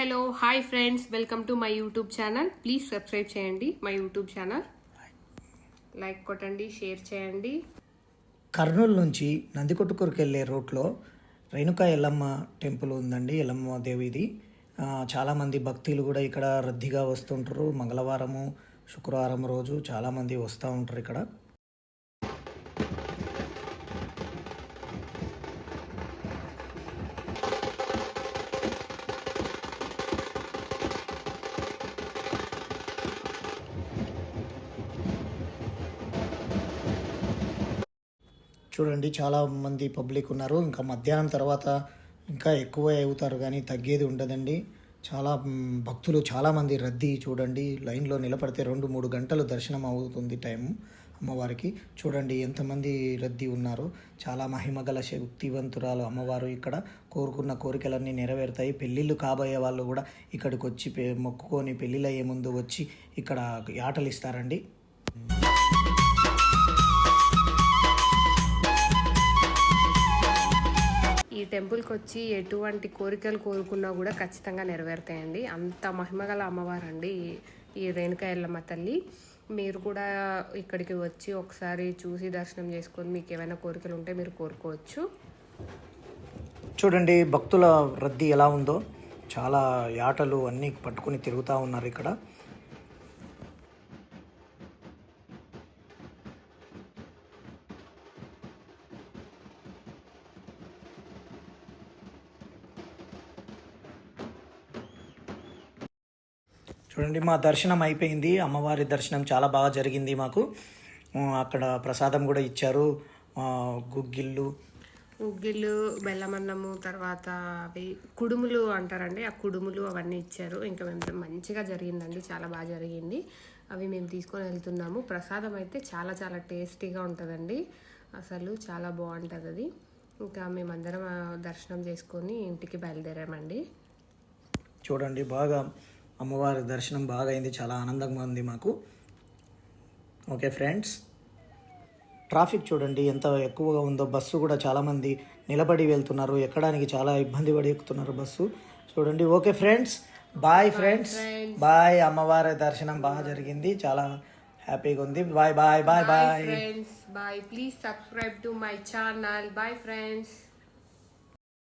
Hello hi friends welcome to my YouTube channel please subscribe చేయండి my YouTube channel like కొట్టండి share చేయండి. కర్నూలు నుంచి నందికొట్టుకూరుకి వెళ్ళే రోడ్లో రేణుకా ఎల్లమ్మ టెంపుల్ ఉందండి ఎల్లమ్మ దేవిది. చాలామంది భక్తులు కూడా ఇక్కడ రద్దీగా వస్తుంటారు. మంగళవారము శుక్రవారం రోజు చాలామంది వస్తూ ఉంటారు ఇక్కడ. చూడండి చాలా మంది పబ్లిక్ ఉన్నారు. ఇంకా మధ్యాహ్నం తర్వాత ఇంకా ఎక్కువ అవుతారు కానీ తగ్గేది ఉండదండి. చాలా భక్తులు చాలామంది రద్దీ చూడండి లైన్లో నిలబడితే రెండు మూడు గంటలు దర్శనం అవుతుంది టైం అమ్మవారికి. చూడండి ఎంతమంది రద్దీ ఉన్నారు. చాలా మహిమగల శక్తివంతురాలు అమ్మవారు ఇక్కడ. కోరుకున్న కోరికలన్నీ నెరవేరుతాయి. పెళ్ళిళ్ళు కాబోయే వాళ్ళు కూడా ఇక్కడికి వచ్చి పె- మొక్కుకొని పెళ్ళిళ్ళయ్యే ముందు వచ్చి ఇక్కడ ఆటలు ఇస్తారండి టెంపుల్కి వచ్చి ఎటువంటి కోరికలు కోరుకున్నా కూడా ఖచ్చితంగా నెరవేరుతాయండి. అంత మహిమగల అమ్మవారు అండి ఈ రేణుకా ఎల్లమ్మ తల్లి. మీరు కూడా ఇక్కడికి వచ్చి ఒకసారి చూసి దర్శనం చేసుకొని మీకు ఏమైనా కోరికలు ఉంటే మీరు కోరుకోవచ్చు. చూడండి భక్తుల రద్దీ ఎలా ఉందో చాలా యాటలు అన్నీ పట్టుకొని తిరుగుతూ ఉన్నారు ఇక్కడ. చూడండి మా దర్శనం అయిపోయింది. అమ్మవారి దర్శనం చాలా బాగా జరిగింది మాకు. అక్కడ ప్రసాదం కూడా ఇచ్చారు. గుగ్గిళ్ళు. ఉగ్గిళ్ళు బెల్లమన్నము తర్వాత అవి కుడుములు అంటారండి. ఆ కుడుములు అవన్నీ ఇచ్చారు. ఇంకా మేము మంచిగా జరిగిందండి. చాలా బాగా జరిగింది. అవి మేము తీసుకొని వెళ్తున్నాము. ప్రసాదం అయితే చాలా చాలా టేస్టీగా ఉంటుందండి. అసలు చాలా బాగుంటుంది అది. ఇంకా మేమందరం దర్శనం చేసుకొని ఇంటికి బయలుదేరామండి. చూడండి బాగా అమ్మవారి దర్శనం బాగా అయింది చాలా ఆనందంగా ఉంది మాకు. ఓకే ఫ్రెండ్స్ ట్రాఫిక్ చూడండి ఎంత ఎక్కువగా ఉందో. బస్సు కూడా చాలామంది నిలబడి వెళ్తున్నారు ఎక్కడానికి చాలా ఇబ్బంది పడి ఎక్కుతున్నారు బస్సు. చూడండి okay friends bye friends. Bye అమ్మవారి దర్శనం బాగా జరిగింది చాలా హ్యాపీగా ఉంది. Bye bye bye bye. Friends bye please subscribe to my channel bye friends